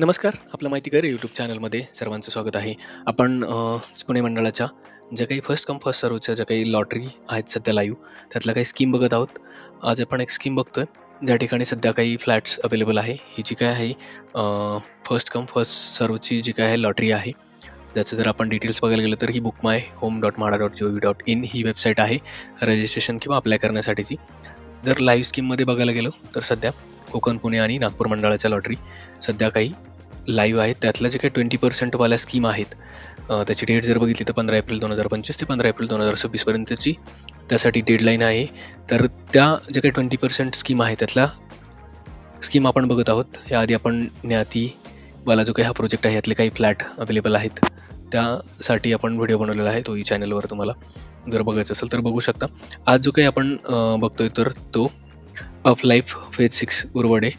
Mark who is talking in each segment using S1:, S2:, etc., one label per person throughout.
S1: नमस्कार. आपलं माहितीकर यूट्यूब चॅनलमध्ये सर्वांचं स्वागत आहे. आपण पुणे मंडळाच्या ज्या काही फर्स्ट कम फर्स्ट सर्वच्या ज्या काही लॉटरी आहेत सध्या लाईव्ह, त्यातल्या काही स्कीम बघत आहोत. आज आपण एक स्कीम बघतोय, ज्या ठिकाणी सध्या काही फ्लॅट्स अवेलेबल आहे. ही जी काय आहे फर्स्ट कम फर्स्ट सर्वची जी काय आहे लॉटरी आहे. ज्याचं जर आपण डिटेल्स बघायला गेलं तर ही book my home dot MHADA dot G O V dot in he website आहे रजिस्ट्रेशन किंवा अप्लाय करण्यासाठीची. जर लाईव्ह स्कीममध्ये बघायला गेलो तर सध्या कोकण, पुणे आणि नागपूर मंडळाच्या लॉटरी सध्या काही लाईव्ह आहेत. त्यातल्या जे काही ट्वेंटी पर्सेंटवाल्या स्कीम आहेत, त्याची डेट जर बघितली तर 15 एप्रिल 2025 ते 15 एप्रिल दोन हजार सव्वीसपर्यंतची त्यासाठी डेडलाईन आहे. तर त्या ज्या काही 20% स्कीम आहे त्यातल्या स्कीम आपण बघत आहोत. याआधी आपण ज्ञातीवाला जो काही हा प्रोजेक्ट आहे यातले काही फ्लॅट अवेलेबल आहेत. त्यासाठी आपण व्हिडिओ बनवलेला आहे. तोही चॅनलवर तुम्हाला जर बघायचं असेल तर बघू शकता. आज जो काही आपण बघतोय तर तो of life phase six Urawade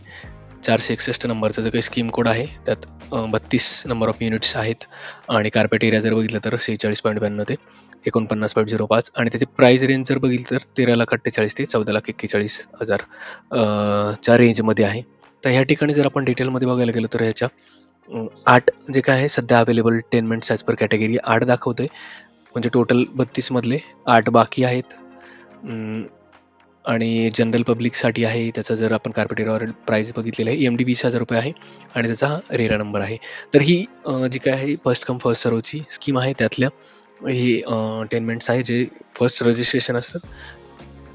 S1: चारशे एकसष्ट नंबरचं जे काही स्कीम कोड आहे त्यात बत्तीस नंबर ऑफ युनिट्स आहेत आणि कार्पेट एरिया जर बघितलं तर 46.92 ते 49.05 आणि त्याची प्राईज रेंज जर बघितलं तर 13,48,000 ते चौदा लाख एक्केचाळीस हजार च्या रेंजमध्ये आहे. तर ह्या ठिकाणी जर आपण डिटेलमध्ये बघायला गेलो तर ह्याच्या आठ जे काय आहे सध्या available tenements as per category आठ दाखवतोय. म्हणजे टोटल बत्तीसमधले आठ बाकी आहेत. आणि जनरल पब्लिकसाठी आहे त्याचा जर आपण कार्पेट एरियावर प्राइस बघितलेली आहे एम-डी ₹20,000 आहे आणि त्याचा हा रेरा नंबर आहे. तर ही जी काय आहे फर्स्ट कम फर्स्ट सर्वची स्कीम आहे त्यातल्या हे टेनमेंट्स आहे जे फर्स्ट रजिस्ट्रेशन असतं.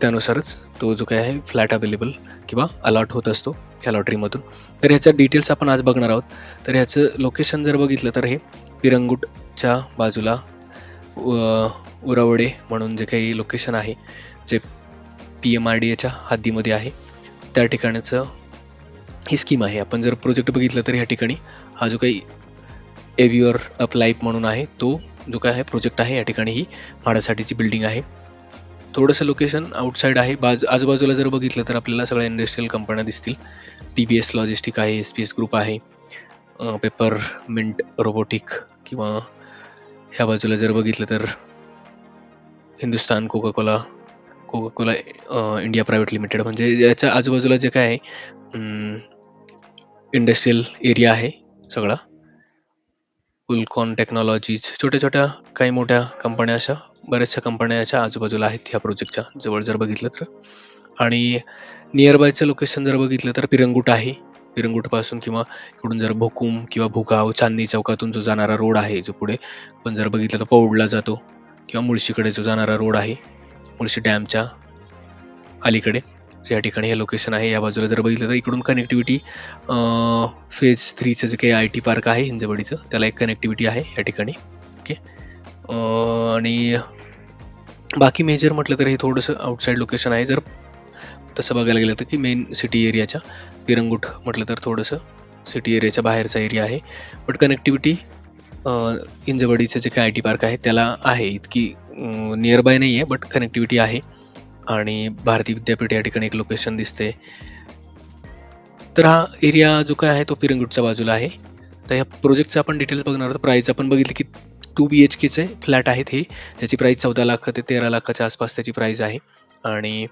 S1: त्यानुसारच तो जो काय आहे फ्लॅट अवेलेबल किंवा अलॉट होत असतो ह्या लॉटरीमधून. तर ह्याच्या डिटेल्स आपण आज बघणार आहोत. तर ह्याचं लोकेशन जर बघितलं तर हे पिरंगुटच्या बाजूला उरावडे म्हणून जे काही लोकेशन आहे, जे पी-एम-आर-डी-एच्या हद्दीमध्ये आहे. त्या ठिकाणाचं ही स्कीम आहे. आपण जर प्रोजेक्ट बघितलं तर ह्या ठिकाणी हा जो काही एव्ह्युअर अप लाईफ म्हणून आहे, तो जो काय आहे प्रोजेक्ट आहे या ठिकाणी ही म्हाडासाठीची बिल्डिंग आहे. थोडंसं लोकेशन आउटसाईड आहे. बाजू आजूबाजूला जर बघितलं तर आपल्याला सगळ्या इंडस्ट्रियल कंपन्या दिसतील. टी-बी-एस लॉजिस्टिक आहे, एस-पी-एस ग्रुप आहे, पेपर पेपरमिंट रोबोटिक किंवा ह्या बाजूला जर बघितलं तर Hindustan Coca Cola, Coca Cola India private limited म्हणजे याच्या आजूबाजूला जे काय आहे इंडस्ट्रियल एरिया आहे सगळा. उल्कॉन टेक्नॉलॉजीज छोट्या-छोट्या काही मोठ्या कंपन्या अशा बऱ्याचशा कंपन्या याच्या आजूबाजूला आहेत ह्या प्रोजेक्टच्या जवळ जर बघितलं तर. आणि नियरबायचं लोकेशन जर बघितलं तर पिरंगुट आहे. पिरंगुटपासून किंवा इकडून जर भुकुम किंवा भुगाव, चांदणी चौकातून जो जाणारा रोड आहे, जो पुढे पण जर बघितलं तर पौडला जातो किंवा मुळशीकडे जो जाणारा रोड आहे, मुळशी डॅमच्या अलीकडे या ठिकाणी हे लोकेशन आहे. या बाजूला जर बघितलं तर इकडून कनेक्टिव्हिटी फेज थ्रीचं जे काही आय-टी पार्क आहे हिंजवडीचं, त्याला एक कनेक्टिव्हिटी आहे या ठिकाणी. ओके. आणि बाकी मेजर म्हटलं तर हे थोडंसं आउटसाईड लोकेशन आहे. जर तसं बघायला गेलं तर की मेन सिटी एरियाच्या पिरंगुट म्हटलं तर थोडंसं सिटी एरियाच्या बाहेरचा एरिया आहे. बट कनेक्टिव्हिटी इंजवडीचं जे काही आय-टी पार्क आहे त्याला आहे. इतकी नियरबाय नाही आहे बट कनेक्टिव्हिटी आहे. आणि भारती विद्यापीठ या ठिकाणी एक लोकेशन दिसते. तर हा एरिया जो काय आहे तो पिरंगुटच्या बाजूला आहे. तर या प्रोजेक्टचं आपण डिटेल्स बघणार आहोत. प्राईस आपण बघितली की टू बी-एच-केचे फ्लॅट आहेत हे. त्याची प्राईस चौदा लाख ते 13 लाखाच्या आसपास त्याची प्राईस आहे. आणि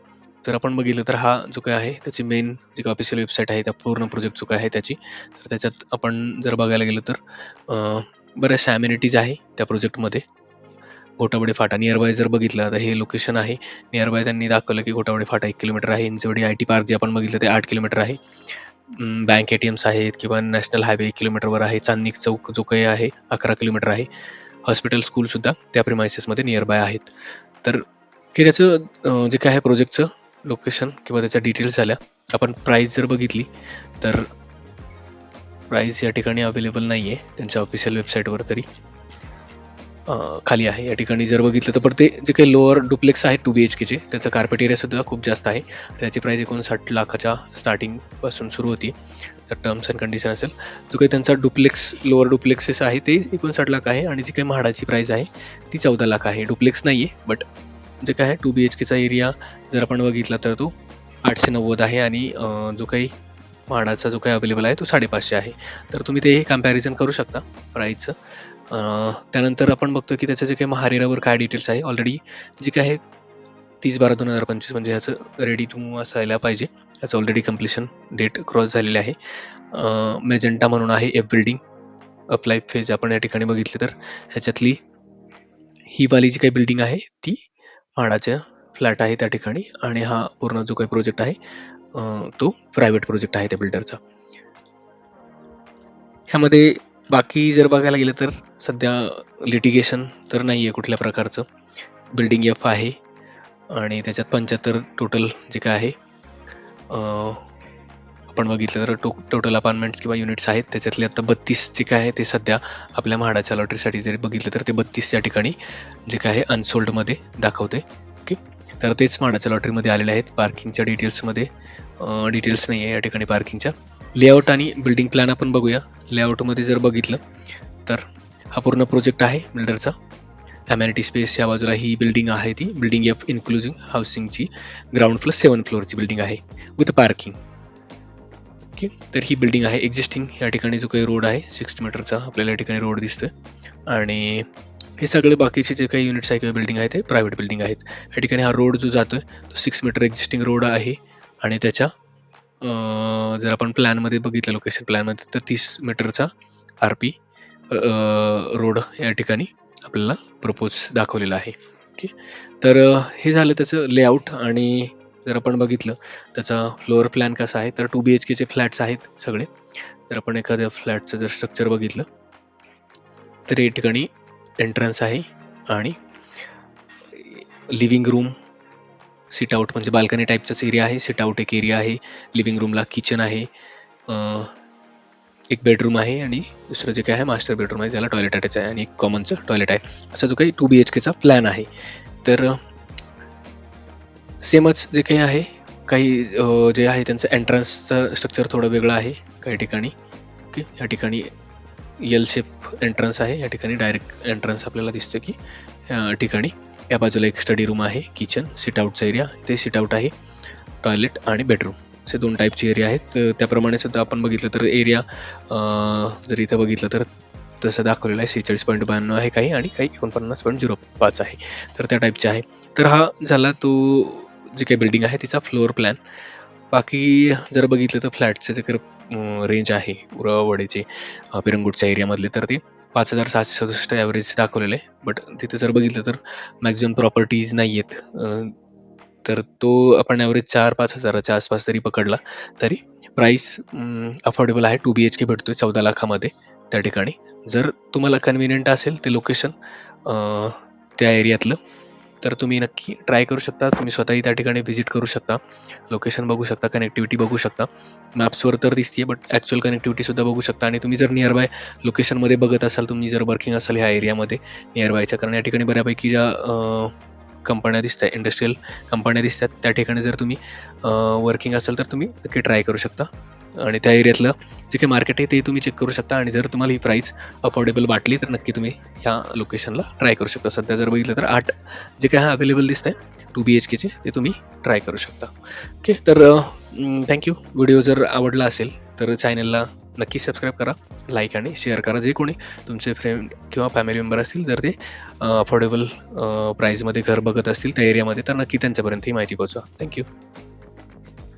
S1: जर आपण बघितलं तर हा जो काय आहे त्याची मेन जी काय ऑफिशियल वेबसाईट आहे त्या पूर्ण प्रोजेक्ट जो काय आहे त्याची. तर त्याच्यात आपण जर बघायला गेलो तर बऱ्याचशा ॲम्युनिटीज आहे त्या प्रोजेक्टमध्ये. घोटावडे फाटा नियरबाय जर बघितलं तर हे लोकेशन आहे. नियरबाय त्यांनी दाखवलं की घोटावडे फाटा एक किलोमीटर आहे. इंचवडी आय-टी पार्क जे आपण बघितलं ते आठ किलोमीटर आहे. बँक ए टी एम्स आहेत किंवा नॅशनल हायवे एक किलोमीटरवर आहे. चांदणी चौक जो काही आहे 11 किलोमीटर आहे. हॉस्पिटल स्कूलसुद्धा त्या प्रिमायसेसमध्ये नियरबाय आहेत. तर हे त्याचं जे काय आहे प्रोजेक्टचं लोकेशन किंवा त्याच्या डिटेल्स झाल्या. आपण प्राईस जर बघितली तर प्राईस या ठिकाणी अवेलेबल नाही आहे त्यांच्या ऑफिशियल वेबसाईटवर तरी. खाली आहे. या ठिकाणी जर बघितलं तर पण ते जे काही लोअर डुप्लेक्स आहेत टू बी-एच-केचे त्याचं कार्पेट एरियासुद्धा खूप जास्त आहे. त्याची प्राईज एकोणसाठ लाखाच्या स्टार्टिंगपासून सुरू होती. तर टर्म्स अँड कंडिशन असेल. जो काही त्यांचा डुप्लेक्स लोअर डुप्लेक्सेस आहे ते 59 लाख आहे आणि जी काही म्हाडाची प्राईज आहे ती 14 लाख आहे. डुप्लेक्स नाही आहे बट जे काय आहे टू बी-एच-केचा एरिया जर आपण बघितला तर तो 890 आहे आणि जो काही म्हाडाचा जो काही अवेलेबल आहे तो 550 आहे. तर तुम्ही ते कंपॅरिझन करू शकता प्राईजचं त्यानंतर आपण बघतो की त्याचं जे काही महारेरावर काय डिटेल्स आहे ऑलरेडी जे काही आहे 30/12/2025 म्हणजे ह्याचं रेडी टू असायला पाहिजे. याचं ऑलरेडी कम्प्लिशन डेट क्रॉस झालेली आहे. मेजेंटा म्हणून आहे एफ बिल्डिंग अप्लाय फेज आपण या ठिकाणी बघितले तर ह्याच्यातली ही वाली जी काही बिल्डिंग आहे ती म्हाडाच्या फ्लॅट आहे त्या ठिकाणी आणि हा पूर्ण जो काही प्रोजेक्ट आहे तो प्रायव्हेट प्रोजेक्ट आहे त्या बिल्डरचा ह्यामध्ये बाकी जर बघायला गेलं तर सध्या लिटिगेशन तर नाही आहे कुठल्या प्रकारचं. बिल्डिंग एफ आहे आणि त्याच्यात पंच्याहत्तर टोटल जे काय आहे आपण बघितलं तर टो टोटल अपार्टमेंट्स किंवा युनिट्स आहेत. त्याच्यातले आता बत्तीस जे काय आहे ते सध्या आपल्या म्हाडाच्या लॉटरीसाठी जरी बघितलं तर ते बत्तीस या ठिकाणी जे काय आहे अनसोल्डमध्ये दाखवते ओके तर तेच म्हाडाच्या लॉटरीमध्ये आलेले आहेत. पार्किंगच्या डिटेल्समध्ये डिटेल्स नाही आहे या ठिकाणी पार्किंगच्या लेआउट आणि बिल्डिंग प्लॅन आपण बघूया. लेआउटमध्ये जर बघितलं तर हा पूर्ण प्रोजेक्ट आहे बिल्डरचा अमॅनिटी स्पेस या बाजूला ही बिल्डिंग आहे ती. बिल्डिंग एफ इन्क्लुझिव्ह हाऊसिंगची ग्राउंड फ्लोर सेवन फ्लोअरची बिल्डिंग आहे विथ पार्किंग ओके तर ही बिल्डिंग आहे एक्झिस्टिंग या ठिकाणी जो काही रोड आहे सिक्स्टी मीटरचा आपल्याला या ठिकाणी रोड दिसतोय. आणि हे सगळे बाकीचे जे काही युनिट्स आहे किंवा बिल्डिंग आहे ते प्रायव्हेट बिल्डिंग आहेत. या ठिकाणी हा रोड जो जातोय तो सिक्स मीटर एक्झिस्टिंग रोड आहे. आणि त्याच्या जर आपण प्लॅनमध्ये बघितलं लोकेशन प्लॅनमध्ये तर तीस मीटरचा आर पी रोड या ठिकाणी आपल्याला प्रपोज दाखवलेला आहे. ओके तर हे झालं त्याचं लेआउट आणि जर आपण बघितलं त्याचा फ्लोअर प्लॅन कसा आहे तर टू बी एच केचे फ्लॅट्स आहेत सगळे. जर आपण एखाद्या फ्लॅटचं जर स्ट्रक्चर बघितलं तर या ठिकाणी एंट्रन्स आहे आणि लिव्हिंग रूम सिट आउट म्हणजे बाल्कनी टाईपचाच एरिया आहे. सिट आउट एक एरिया आहे. लिव्हिंग रूमला किचन आहे. एक बेडरूम आहे आणि दुसरं जे काय आहे मास्टर बेडरूम आहे. ज्याला टॉयलेट अटॅच आहे आणि एक कॉमनचं टॉयलेट आहे. असा जो काही टू बी एच केचा प्लॅन आहे. तर सेमच जे काही आहे काही जे आहे त्यांचं एंट्रन्सचं स्ट्रक्चर थोडं वेगळं आहे. काही ठिकाणी ओके या ठिकाणी यल शेप एंट्रन्स आहे. या ठिकाणी डायरेक्ट एंट्रन्स आपल्याला दिसतं की या ठिकाणी. या बाजूला एक स्टडी रूम आहे किचन सिट एरिया ते सिट आहे टॉयलेट आणि बेडरूम असे दोन टाईपचे एरिया आहेत. तर त्याप्रमाणे सुद्धा आपण बघितलं तर एरिया जर इथं बघितलं तर तसं दाखवलेलं आहे सेहेचाळीस पॉईंट ब्याण्णव आहे काही आणि काही एकोणपन्नास पॉईंट झिरो पाच आहे. तर त्या टाईपचे आहे. तर हा झाला तो जे काही बिल्डिंग आहे तिचा फ्लोअर प्लॅन बाकी जर बघितलं तर फ्लॅटचे जे रेंज आहे उरावडेचे पिरंगुटच्या एरियामधले तर ते. पाच हजार सहाशे सदुसष्ट ॲव्हरेज दाखवलेलं आहे. बट तिथे जर बघितलं तर मॅक्झिमम प्रॉपर्टीज नाही आहेत. तर तो आपण ॲव्हरेज चार पाच हजाराच्या आसपास जरी पकडला तरी प्राईस अफोर्डेबल आहे. टू बी एच के भेटतो आहे चौदा लाखामध्ये त्या ठिकाणी. जर तुम्हाला कन्व्हिनियंट असेल ते लोकेशन त्या एरियातलं तर तुम्ही नक्की ट्राय करू शकता. तुम्ही स्वतःही त्या ठिकाणी व्हिजिट करू शकता. लोकेशन बघू शकता कनेक्टिव्हिटी बघू शकता. मॅप्सवर तर दिसते बट ॲक्च्युअल कनेक्टिव्हिटीसुद्धा बघू शकता. आणि तुम्ही जर नियर बाय लोकेशनमध्ये बघत असाल तुम्ही जर वर्किंग असाल ह्या एरियामध्ये नियर बायच्या कारण या ठिकाणी बऱ्यापैकी ज्या कंपन्या दिसत आहेत इंडस्ट्रीयल कंपन्या दिसतात त्या ठिकाणी जर तुम्ही वर्किंग असाल तर तुम्ही नक्की ट्राय करू शकता. आणि त्या एरियातलं जे काही मार्केट आहे ते तुम्ही चेक करू शकता. आणि जर तुम्हाला ही प्राईस अफोर्डेबल वाटली तर नक्की तुम्ही ह्या लोकेशनला ट्राय करू शकता. सध्या जर बघितलं तर आठ जे काय अवेलेबल दिसत आहे टू बी एच केचे ते तुम्ही ट्राय करू शकता. ओके तर थँक्यू व्हिडिओ जर आवडला असेल तर चॅनलला नक्की सबस्क्राईब करा लाईक आणि शेअर करा. जे कोणी तुमचे फ्रेंड किंवा फॅमिली मेंबर असतील जर ते अफोर्डेबल प्राईजमध्ये घर बघत असतील त्या एरियामध्ये तर नक्की त्यांच्यापर्यंत ही माहिती पोहोचवा. थँक्यू